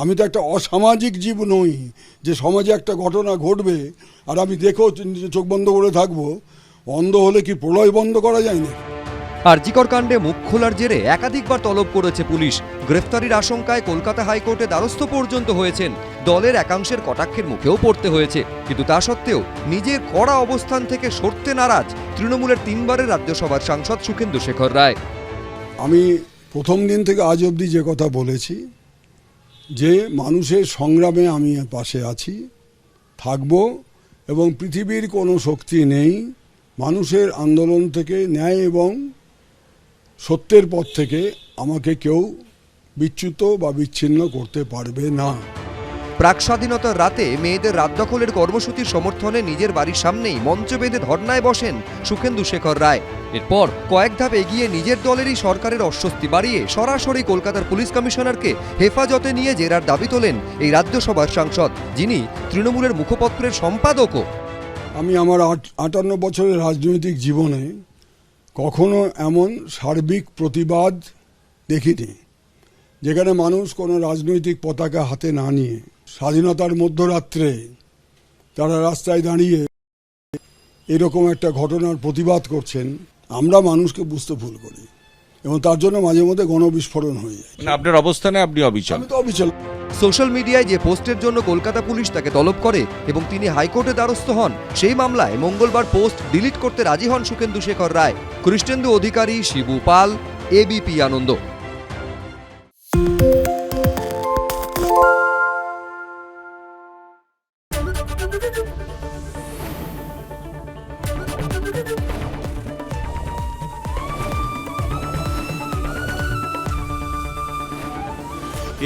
আমি তো একটা অসামাজিক জীব নই যে সমাজে একটা ঘটনা ঘটবে আর আমি দেখো চোখ বন্ধ করে থাকব অন্ধ হলে কি প্রলয় বন্ধ করা যায় না আরজিকর কাণ্ডে মুখ খোলার জেরে একাধিকবার তলব করেছে পুলিশ। গ্রেফতারির আশঙ্কায় কলকাতা হাইকোর্টে দ্বারস্থ পর্যন্ত হয়েছেন। দলের একাংশের কটাক্ষের মুখেও পড়তে হয়েছে। কিন্তু তা সত্ত্বেও নিজের কড়া অবস্থান থেকে সরতে নারাজ তৃণমূলের তিনবারের রাজ্যসভার সাংসদ সুখেন্দু শেখর রায়। আমি প্রথম দিন থেকে আজ অবধি যে কথা বলেছি যে মানুষের সংগ্রামে আমি পাশে আছি, থাকব, এবং পৃথিবীর কোনো শক্তি নেই, মানুষের আন্দোলন থেকে ন্যায় এবং সত্যের পথ থেকে আমাকে কেউ বিচ্যুত বা বিচ্ছিন্ন করতে পারবে না। প্রাক স্বাধীনতার রাতে মেয়েদের রাত দখলের কর্মসূচির সমর্থনে নিজের বাড়ির সামনেই মঞ্চ বেঁধে ধর্নায় বসেন সুখেন্দু শেখর রায়। এরপর কয়েক ধাপ এগিয়ে নিজের দলেরই সরকারের অস্বস্তি বাড়িয়ে সরাসরি কলকাতার পুলিশ কমিশনারকে হেফাজতে নিয়ে জেরার দাবি তোলেন এই রাজ্যসভার সাংসদ, যিনি তৃণমূলের মুখপত্রের সম্পাদকও। আমি আমার আট, আটান্ন বছরের রাজনৈতিক জীবনে কখনো এমন সার্বিক প্রতিবাদ দেখিনি, যেখানে মানুষ কোনো রাজনৈতিক পতাকা হাতে না নিয়ে স্বাধীনতার মধ্যরাত্রে তারা রাস্তায় দাঁড়িয়ে এরকম একটা ঘটনার প্রতিবাদ করছেন আমরা মানুষকে বুঝতে ভুল করি এবং তার জন্য মাঝে মধ্যে গণবিস্ফোরণ হয়ে যায়। মানে আপনার অবস্থানে আপনি অবিচল। আমি তো অবিচল। সোশ্যাল মিডিয়ায় যে পোস্টের জন্য কলকাতা পুলিশ তাকে তলব করে এবং তিনি হাইকোর্টে দ্বারস্থ হন সেই মামলায় মঙ্গলবার পোস্ট ডিলিট করতে রাজি হন সুকেন্দু শেখর রায়। কৃষ্ণেন্দু অধিকারী শিবু পাল এবিপি আনন্দ।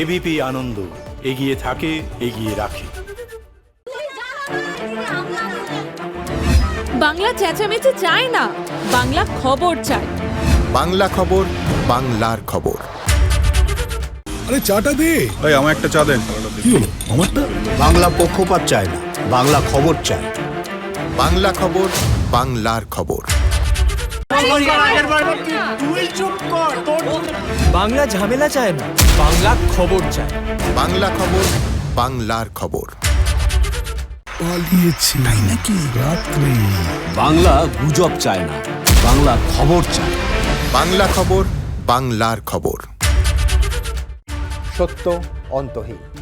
এবিপি আনন্দ এগিয়ে থাকে এগিয়ে রাখে। বাংলা চেঁচামেচি চায় না বাংলা খবর চায়। বাংলা খবর বাংলার খবর। আরে চাটা দে। ভাই আমার একটা চা দেন। কি হলো? আমারটা? বাংলা পক্ষপাত চায় না। বাংলা খবর চায় বাংলা খবর বাংলার খবর। বাংলা ঝামেলা চায় না বাংলা খবর চায়। বাংলা খবর বাংলার খবর। পালিয়েছি তাই নাকি? রাত্রে। বাংলা গুজব চায় না বাংলা খবর চায়। বাংলা খবর বাংলার খবর। সত্য অন্তহীন।